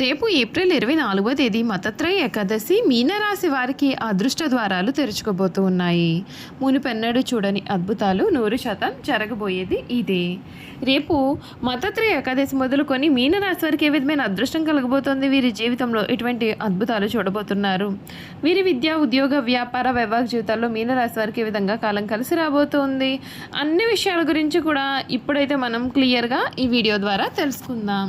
రేపు ఏప్రిల్ ఇరవై నాలుగో తేదీ మతత్రయ ఏకాదశి మీనరాశి వారికి అదృష్ట ద్వారాలు తెరుచుకోబోతూ ఉన్నాయి. మునిపెన్నడు చూడని అద్భుతాలు నూరు శాతం జరగబోయేది ఇదే. రేపు మతత్రయ ఏకాదశి మొదలుకొని మీనరాశి వారికి ఏ విధమైన అదృష్టం కలగబోతోంది? వీరి జీవితంలో ఎటువంటి అద్భుతాలు చూడబోతున్నారు? వీరి విద్య ఉద్యోగ వ్యాపార వైవాహిక జీవితాల్లో మీనరాశి వారికి ఏ విధంగా కాలం కలిసి రాబోతోంది? అన్ని విషయాల గురించి కూడా ఇప్పుడైతే మనం క్లియర్గా ఈ వీడియో ద్వారా తెలుసుకుందాం.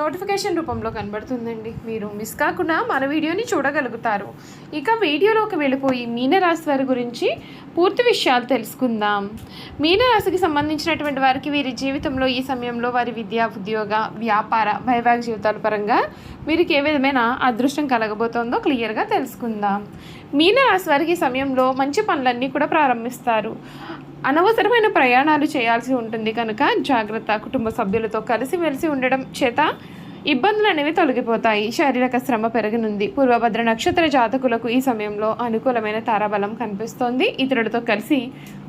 నోటిఫికేషన్ రూపంలో కనబడుతుందండి. మీరు మిస్ కాకుండా మన వీడియోని చూడగలుగుతారు. ఇక వీడియోలోకి వెళ్ళిపోయి మీనరాశి వారి గురించి పూర్తి విషయాలు తెలుసుకుందాం. మీనరాశికి సంబంధించినటువంటి వారికి వీరి జీవితంలో ఈ సమయంలో వారి విద్యా ఉద్యోగ వ్యాపార వైవాహిక జీవితాల పరంగా వీరికి ఏ విధమైన అదృష్టం కలగబోతోందో క్లియర్గా తెలుసుకుందాం. మీనరాశి వారికి ఈ సమయంలో మంచి పనులన్నీ కూడా ప్రారంభిస్తారు. అనవసరమైన ప్రయాణాలు చేయాల్సి ఉంటుంది కనుక జాగ్రత్త కుటుంబ సభ్యులతో కలిసిమెలిసి ఉండడం చేత ఇబ్బందులు అనేవి తొలగిపోతాయి. శారీరక శ్రమ పెరగనుంది. పూర్వభద్ర నక్షత్ర జాతకులకు ఈ సమయంలో అనుకూలమైన తారాబలం కనిపిస్తోంది. ఇతరులతో కలిసి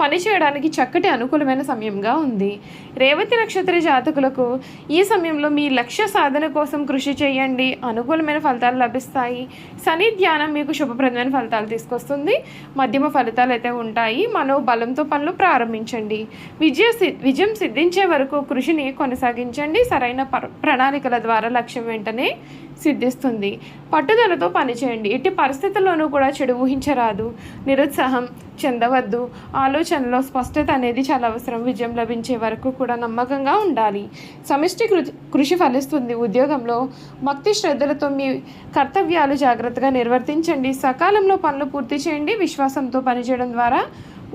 పని చేయడానికి చక్కటి అనుకూలమైన సమయంగా ఉంది. రేవతి నక్షత్ర జాతకులకు ఈ సమయంలో మీ లక్ష్య సాధన కోసం కృషి చేయండి. అనుకూలమైన ఫలితాలు లభిస్తాయి. శని ధ్యానం మీకు శుభప్రదమైన ఫలితాలు తీసుకొస్తుంది. మధ్యమ ఫలితాలు అయితే ఉంటాయి. మనోబలంతో పనులు ప్రారంభించండి. విజయ విజయం సిద్ధించే వరకు కృషిని కొనసాగించండి. సరైన ప్రణాళికల ద్వారా లక్ష్యం వెంటనే సిద్ధిస్తుంది. పట్టుదలతో పనిచేయండి. ఎట్టి పరిస్థితుల్లోనూ కూడా చెడు ఊహించరాదు. నిరుత్సాహం చెందవద్దు. ఆలోచనలో స్పష్టత అనేది చాలా అవసరం. విజయం లభించే వరకు కూడా నమ్మకంగా ఉండాలి. సమిష్టి కృ కృషి ఫలిస్తుంది. ఉద్యోగంలో భక్తి శ్రద్ధలతో మీ కర్తవ్యాలు జాగ్రత్తగా నిర్వర్తించండి. సకాలంలో పనులు పూర్తి చేయండి. విశ్వాసంతో పనిచేయడం ద్వారా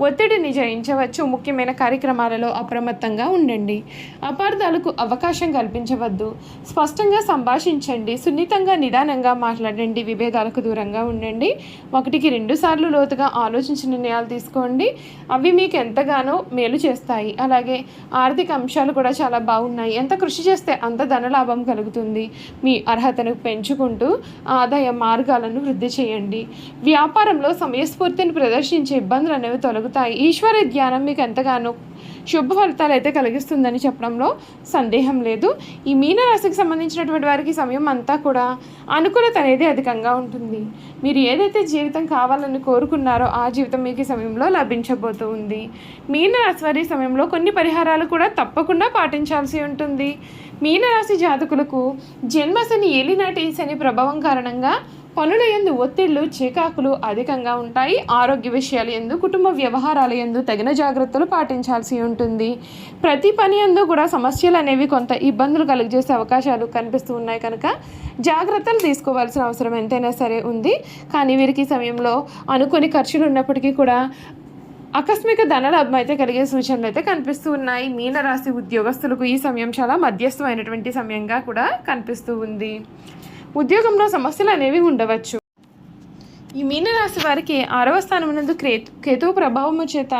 ఒత్తిడిని జయించవచ్చు. ముఖ్యమైన కార్యక్రమాలలో అప్రమత్తంగా ఉండండి. అపార్థాలకు అవకాశం కల్పించవద్దు. స్పష్టంగా సంభాషించండి. సున్నితంగా నిదానంగా మాట్లాడండి. విభేదాలకు దూరంగా ఉండండి. ఒకటికి రెండు సార్లు లోతుగా ఆలోచించి నిర్ణయాలు తీసుకోండి. అవి మీకు ఎంతగానో మేలు చేస్తాయి. అలాగే ఆర్థిక అంశాలు కూడా చాలా బాగున్నాయి. ఎంత కృషి చేస్తే అంత ధనలాభం కలుగుతుంది. మీ అర్హతను పెంచుకుంటూ ఆదాయ మార్గాలను వృద్ధి చేయండి. వ్యాపారంలో సమయస్ఫూర్తిని ప్రదర్శించే ఇబ్బందులు అనేవి కలుగుతాయి ఈశ్వర ధ్యానం మీకు ఎంతగానో శుభ ఫలితాలు అయితే కలిగిస్తుందని చెప్పడంలో సందేహం లేదు. ఈ మీనరాశికి సంబంధించినటువంటి వారికి సమయం అంతా కూడా అనుకూలత అనేది అధికంగా ఉంటుంది. మీరు ఏదైతే జీవితం కావాలని కోరుకున్నారో ఆ జీవితం మీకు సమయంలో లభించబోతూ ఉంది. మీనరాశి వారి సమయంలో కొన్ని పరిహారాలు కూడా తప్పకుండా పాటించాల్సి ఉంటుంది. మీనరాశి జాతకులకు జన్మశని ఏలినాటి శని ప్రభావం కారణంగా పనుల ఎందు ఒత్తిళ్ళు చికాకులు అధికంగా ఉంటాయి. ఆరోగ్య విషయాలు ఎందు కుటుంబ వ్యవహారాల ఎందు తగిన జాగ్రత్తలు పాటించాల్సి ఉంటుంది. ప్రతి పని ఎందు కూడా సమస్యలు అనేవి కొంత ఇబ్బందులు కలుగజేసే అవకాశాలు కనిపిస్తూ ఉన్నాయి కనుక జాగ్రత్తలు తీసుకోవాల్సిన అవసరం ఎంతైనా సరే ఉంది. కానీ వీరికి ఈ సమయంలో అనుకోని ఖర్చులు ఉన్నప్పటికీ కూడా ఆకస్మిక ధనలాభం అయితే కలిగే సూచనలు అయితే కనిపిస్తూ ఉన్నాయి. మీనరాశి ఉద్యోగస్తులకు ఈ సమయం చాలా మధ్యస్థమైనటువంటి సమయంగా కూడా కనిపిస్తూ ఉంది. ఉద్యోగంలో సమస్యలు అనేవి ఉండవచ్చు. ఈ మీనరాశి వారికి ఆరవ స్థానం నందు క్రే కేతువు ప్రభావము చేత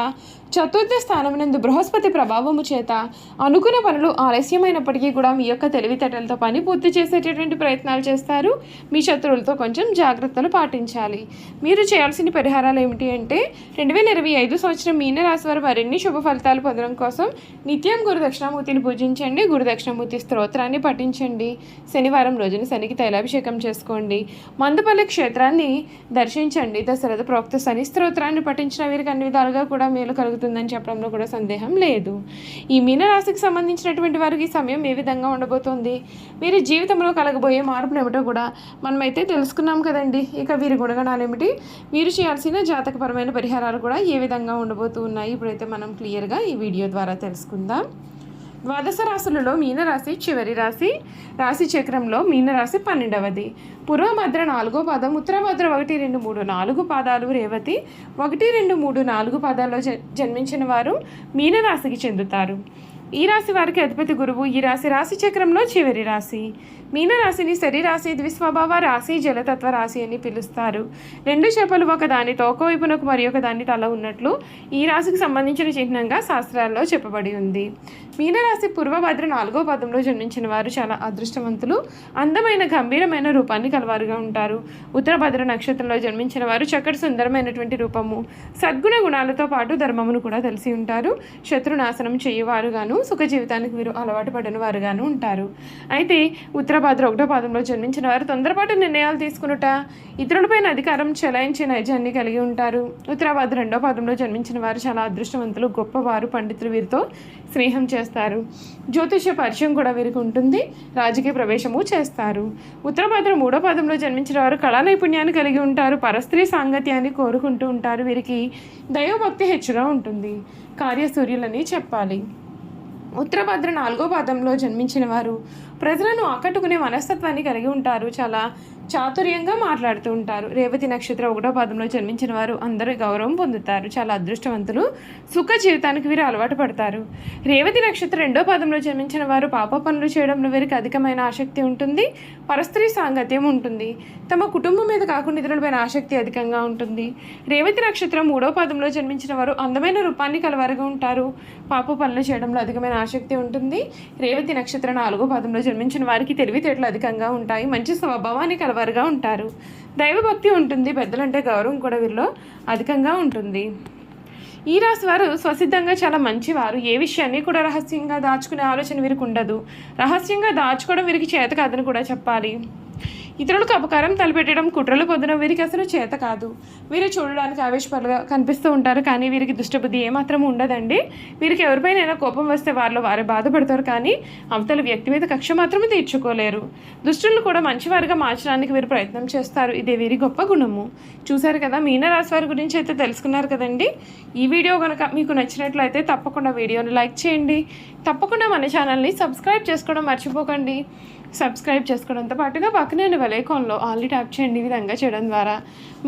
చతుర్థ స్థానమునందు బృహస్పతి ప్రభావము చేత అనుకున్న పనులు ఆలస్యమైనప్పటికీ కూడా మీ యొక్క తెలివితేటలతో పని పూర్తి చేసేటటువంటి ప్రయత్నాలు చేస్తారు. మీ శత్రువులతో కొంచెం జాగ్రత్తలు పాటించాలి. మీరు చేయాల్సిన పరిహారాలు ఏమిటి అంటే రెండు వేల ఇరవై ఐదు సంవత్సరం మీన రాశి వారు మరిన్ని శుభ ఫలితాలు పొందడం కోసం నిత్యం గురు దక్షిణామూర్తిని పూజించండి. గురు దక్షిణామూర్తి స్తోత్రాన్ని పఠించండి. శనివారం రోజున శనికి తైలాభిషేకం చేసుకోండి. మందుపల్లి క్షేత్రాన్ని దర్శించండి. దశరథ ప్రోక్త శని స్తోత్రాన్ని పఠించిన వీరికి అన్ని విధాలుగా కూడా మేలు జరుగుతుందని చెప్పడంలో కూడా సందేహం లేదు. ఈ మీనరాశికి సంబంధించినటువంటి వారికి ఈ సమయం ఏ విధంగా ఉండబోతోంది? వీరి జీవితంలో కలగబోయే మార్పులు ఏమిటో కూడా మనమైతే తెలుసుకున్నాం కదండి. ఇక వీరి గుణగణాలు ఏమిటి? వీరు చేయాల్సిన జాతకపరమైన పరిహారాలు కూడా ఏ విధంగా ఉండబోతున్నాయి ఇప్పుడైతే మనం క్లియర్గా ఈ వీడియో ద్వారా తెలుసుకుందాం. ద్వాదశ రాశులలో మీనరాశి చివరి రాశి రాశి చక్రంలో మీనరాశి పన్నెండవది. పూర్వభద్ర నాలుగో పాదం ఉత్తరభద్ర ఒకటి రెండు మూడు నాలుగు పాదాలు రేవతి. ఒకటి రెండు మూడు నాలుగు పాదాల్లో జ జన్మించిన వారు మీనరాశికి చెందుతారు. ఈ రాశి వారికి అధిపతి గురువు. ఈ రాశి రాశి చక్రంలో చివరి రాశి. మీనరాశిని శరీరాశి ద్విస్వభావ రాశి జలతత్వ రాశి అని పిలుస్తారు. రెండు చేపలు ఒకదాని తోకవైపునకు మరి ఒక దాని తల ఉన్నట్లు ఈ రాశికి సంబంధించిన చిహ్నంగా శాస్త్రాల్లో చెప్పబడి ఉంది. మీనరాశి పూర్వభద్ర నాలుగో పదంలో జన్మించిన వారు చాలా అదృష్టవంతులు అందమైన గంభీరమైన రూపాన్ని కలవారుగా ఉంటారు. ఉత్తరభద్ర నక్షత్రంలో జన్మించిన వారు చక్కటి సుందరమైనటువంటి రూపము సద్గుణ గుణాలతో పాటు ధర్మమును కూడా తెలిసి ఉంటారు. శత్రునాశనం చేయవారుగాను సుఖ జీవితానికి వీరు అలవాటు పడిన వారుగాను ఉంటారు. అయితే ఉత్తరభాద్ర ఒకటో పాదంలో జన్మించిన వారు తొందరపాటు నిర్ణయాలు తీసుకునుట ఇతరులపైన అధికారం చెలాయించే నైజాన్ని కలిగి ఉంటారు. ఉత్తరాభాద్ర రెండో పాదంలో జన్మించిన వారు చాలా అదృష్టవంతులు గొప్పవారు పండితులు వీరితో స్నేహం చేస్తారు. జ్యోతిష పరిచయం కూడా వీరికి ఉంటుంది రాజకీయ ప్రవేశము చేస్తారు. ఉత్తరభాద్ర మూడో పాదంలో జన్మించిన వారు కళా నైపుణ్యాన్ని కలిగి ఉంటారు పరస్త్రీ సాంగత్యాన్ని కోరుకుంటూ ఉంటారు వీరికి దైవభక్తి హెచ్చుగా ఉంటుంది. కార్యసూర్యులని చెప్పాలి. ఉత్తరభద్ర నాలుగో పాదంలో జన్మించిన వారు ప్రజలను ఆకట్టుకునే మనస్తత్వాన్ని కలిగి ఉంటారు. చాలా చాతుర్యంగా మాట్లాడుతూ ఉంటారు. రేవతి నక్షత్రం ఒకటో పాదంలో జన్మించిన వారు అందరూ గౌరవం పొందుతారు. చాలా అదృష్టవంతులు సుఖ జీవితానికి వీరు అలవాటు పడతారు. రేవతి నక్షత్రం రెండో పాదంలో జన్మించిన వారు పాప పనులు చేయడంలో వీరికి అధికమైన ఆసక్తి ఉంటుంది. పరస్త్రీ సాంగత్యం ఉంటుంది. తమ కుటుంబం మీద కాకుండా ఇతరులపైన ఆసక్తి అధికంగా ఉంటుంది. రేవతి నక్షత్రం మూడో పాదంలో జన్మించిన వారు అందమైన రూపాన్ని కలవారుగా ఉంటారు. పాప పనులు చేయడంలో అధికమైన ఆసక్తి ఉంటుంది. రేవతి నక్షత్రం నాలుగో పాదంలో జన్మించిన వారికి తెలివితేటలు అధికంగా ఉంటాయి మంచి స్వభావాన్ని కలవారుగా ఉంటారు. దైవభక్తి ఉంటుంది పెద్దలంటే గౌరవం కూడా వీరిలో అధికంగా ఉంటుంది. ఈ రాశి వారు స్వసిద్ధంగా చాలా మంచివారు. ఏ విషయాన్ని కూడా రహస్యంగా దాచుకునే ఆలోచన వీరికి ఉండదు. రహస్యంగా దాచుకోవడం వీరికి చేత కాదని కూడా చెప్పాలి. ఇతరులకు అపకారం తలపెట్టడం కుట్రలు పొందడం వీరికి అసలు చేత కాదు. వీరు చూడడానికి ఆవేశపరులుగా కనిపిస్తూ ఉంటారు. కానీ వీరికి దుష్టబుద్ధి ఏమాత్రం ఉండదండి. వీరికి ఎవరిపైన కోపం వస్తే వారిలో వారే బాధపడతారు. కానీ అవతల వ్యక్తి మీద కక్ష మాత్రమే తీర్చుకోలేరు. దుష్టులను కూడా మంచివారిగా మార్చడానికి వీరు ప్రయత్నం చేస్తారు. ఇదే వీరి గొప్ప గుణము. చూశారు కదా మీనరాశి వారి గురించి అయితే తెలుసుకున్నారు కదండి. ఈ వీడియో కనుక మీకు నచ్చినట్లయితే తప్పకుండా వీడియోని లైక్ చేయండి. తప్పకుండా మన ఛానల్ని సబ్స్క్రైబ్ చేసుకోవడం మర్చిపోకండి. సబ్స్క్రైబ్ చేసుకోవడంతో పాటుగా పక్కనే ఉన్న వెలైకాన్లో ఆల్రెడీ ట్యాప్ చేయండి ఈ విధంగా చేయడం ద్వారా.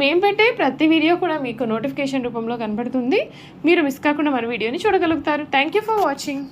మేము పెట్టే ప్రతి వీడియో కూడా మీకు నోటిఫికేషన్ రూపంలో కనబడుతుంది. మీరు మిస్ కాకుండా మన వీడియోని చూడగలుగుతారు. Thank you for watching